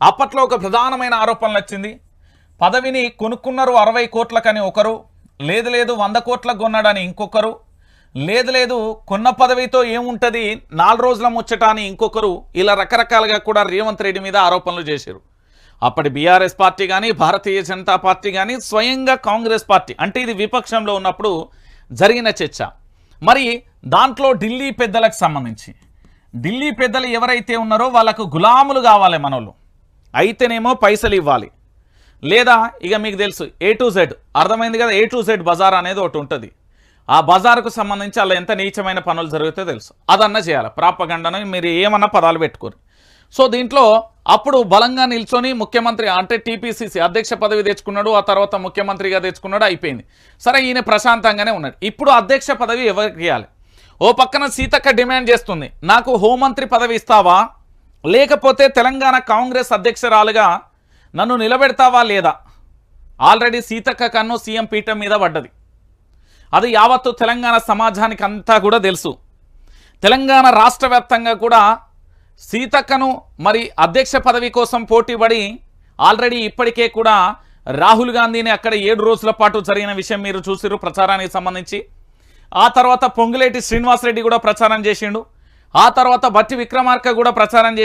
అప్పట్లో ఒక ప్రధానమైన ఆరోపణలు వచ్చింది పదవిని కొనుక్కున్నారు అరవై కోట్లకని ఒకరు లేదు లేదు వంద కోట్లకు కొన్నాడని ఇంకొకరు లేదు లేదు కొన్న పదవితో ఏముంటుంది నాలుగు రోజుల ముచ్చట అని ఇంకొకరు ఇలా రకరకాలుగా కూడా రేవంత్ రెడ్డి మీద ఆరోపణలు చేశారు. అప్పటి బీఆర్ఎస్ పార్టీ కానీ భారతీయ జనతా పార్టీ కానీ స్వయంగా కాంగ్రెస్ పార్టీ అంటే ఇది విపక్షంలో ఉన్నప్పుడు జరిగిన చర్చ. మరి దాంట్లో ఢిల్లీ పెద్దలకు సంబంధించి ఢిల్లీ పెద్దలు ఎవరైతే ఉన్నారో వాళ్ళకు గులాములు కావాలి మనోళ్ళు. అయితేనేమో పైసలు ఇవ్వాలి. లేదా ఇక మీకు తెలుసు ఏ టు జెడ్ అర్థమైంది కదా ఏ టు జెడ్ బజార్ అనేది ఒకటి ఉంటుంది. ఆ బజార్కు సంబంధించి అలా ఎంత నీచమైన పనులు జరుగుతాయో తెలుసు. అదన్నా చేయాలి. ప్రాపగండను మీరు ఏమన్నా పదాలు పెట్టుకోరు. సో దీంట్లో అప్పుడు బలంగా నిల్చొని ముఖ్యమంత్రి అంటే టీపీసీసీ అధ్యక్ష పదవి తెచ్చుకున్నాడు ఆ తర్వాత ముఖ్యమంత్రిగా తెచ్చుకున్నాడు అయిపోయింది. సరే ఈయన ప్రశాంతంగానే ఉన్నాడు. ఇప్పుడు అధ్యక్ష పదవి ఎవరికి ఇవ్వాలి? ఓ పక్కన సీతక్క డిమాండ్ చేస్తుంది. నాకు హోంమంత్రి పదవి ఇస్తావా? లేకపోతే తెలంగాణ కాంగ్రెస్ అధ్యక్షురాలుగా నన్ను నిలబెడతావా లేదా? ఆల్రెడీ సీతక్క కన్ను సీఎం పీఠం మీద పడ్డది. అది యావత్తు తెలంగాణ సమాజానికి అంతా కూడా తెలుసు. తెలంగాణ రాష్ట్ర కూడా సీతక్కను మరి అధ్యక్ష పదవి కోసం పోటీపడి ఆల్రెడీ ఇప్పటికే కూడా రాహుల్ గాంధీని అక్కడ ఏడు రోజుల పాటు జరిగిన విషయం మీరు చూసిరు ప్రచారానికి సంబంధించి. ఆ తర్వాత పొంగులేటి శ్రీనివాసరెడ్డి కూడా ప్రచారం చేసిండు. ఆ తర్వాత బట్టి విక్రమార్క కూడా ప్రచారం చేసిన